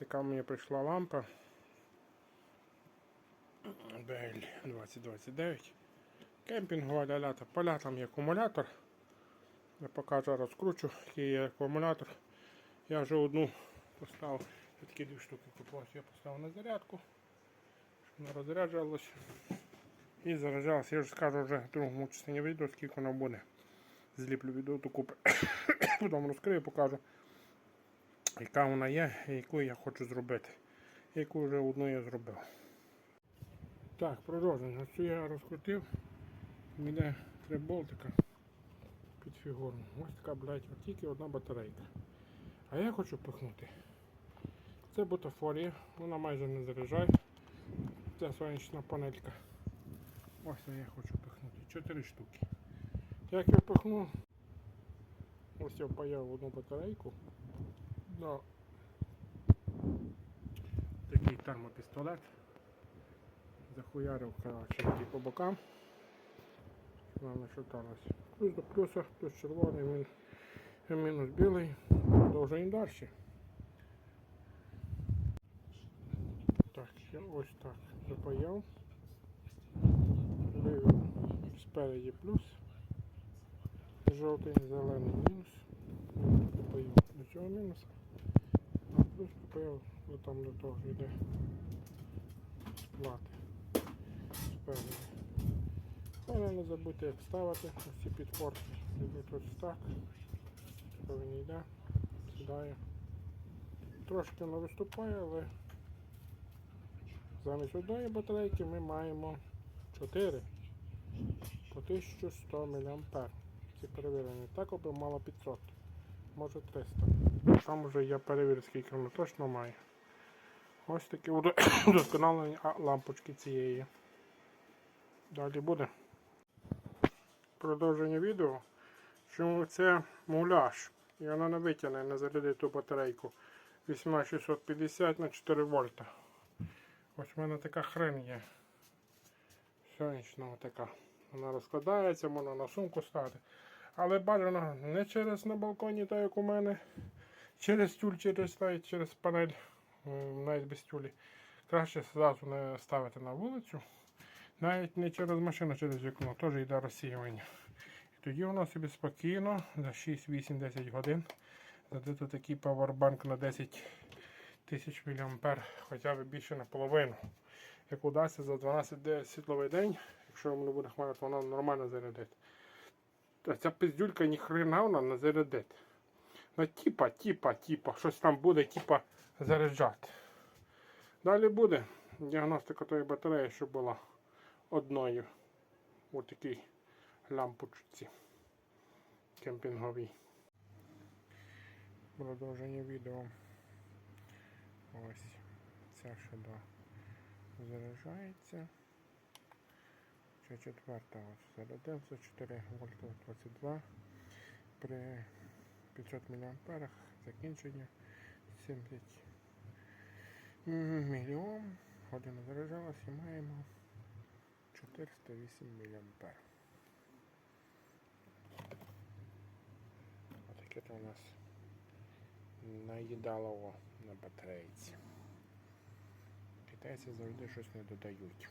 Ось мені прийшла лампа. BL 2029. Кемпінгова лялята. Поля там є акумулятор. Я покажу, розкручу, який є акумулятор. Я вже одну поставив. Я такі дві штуки купував. Я поставив на зарядку, щоб вона розряджалась. І заряджалась. Я вже скажу вже в другому частині відео, скільки воно буде. Зліплю відео до купи. Потім розкрию, покажу, яка вона є яку я хочу зробити. Яку вже одну я зробив. Так, продовжуємо. Цю я розкрутив. Мене три болтика під фігуру. Ось така, блядь, тільки одна батарейка. А я хочу пихнути. Це бутафорія, вона майже не заряджає. Це сонячна панелька. Ось я хочу пихнути. Чотири штуки. Як я пихну, ось я впаяв одну батарейку. Да. Такий термопістолет. Захуярив коротше, по бокам. Вона шаталась. Плюс до плюса, плюс червоний, мін, мінус білий. Продовжуємо далі. Так, я ось так запаяв. Вивів спереді плюс. Жовтий, зелений мінус. Допаяв до цього мінуса. А плюс допаяв до там до того йде сплати. Спереді. Але не забудьте як ставити ці підпорки. Йдуть ось так. Він йде, сідає. Трошки не виступає, але замість одної батарейки ми маємо 4 по 1100 мА. Ці перевірені. Так би мало 500, може 300. Там вже я перевірю, скільки воно точно має. Ось таке удосконалення лампочки цієї. Далі буде. Продовження відео. Чому це муляж? І вона не витягне, не зарядить ту батарейку 18650 на 4 вольта. Ось в мене така хрень є. Сонячна така. Вона розкладається, можна на сумку ставити. Але бажано не через на балконі, так як у мене. Через тюль, через, навіть через панель, навіть без тюлі. Краще зразу не ставити на вулицю. Навіть не через машину, а через вікно, теж йде розсіювання. І тоді воно собі спокійно за 6, 8, 10 годин задати такий павербанк на 10 тисяч мА, хоча б більше наполовину. Як удасться за 12 світловий день, якщо воно буде хмара, то воно нормально зарядить. Та ця пиздюлька ні хрена вона не зарядить. Ну тіпа, тіпа, тіпа, щось там буде, тіпа заряджати. Далі буде діагностика тої батареї, що була одною у такій лампочці кемпінговій. Продовження відео. Ось ця ще заряджається. Ще четверта ось зарядився 4 вольта 22 при 500 мА закінчення 70 мільйон. Година заряджалась і маємо 408 мА. Отаке то у нас наїдалово на батарейці. Китайці завжди щось не додають.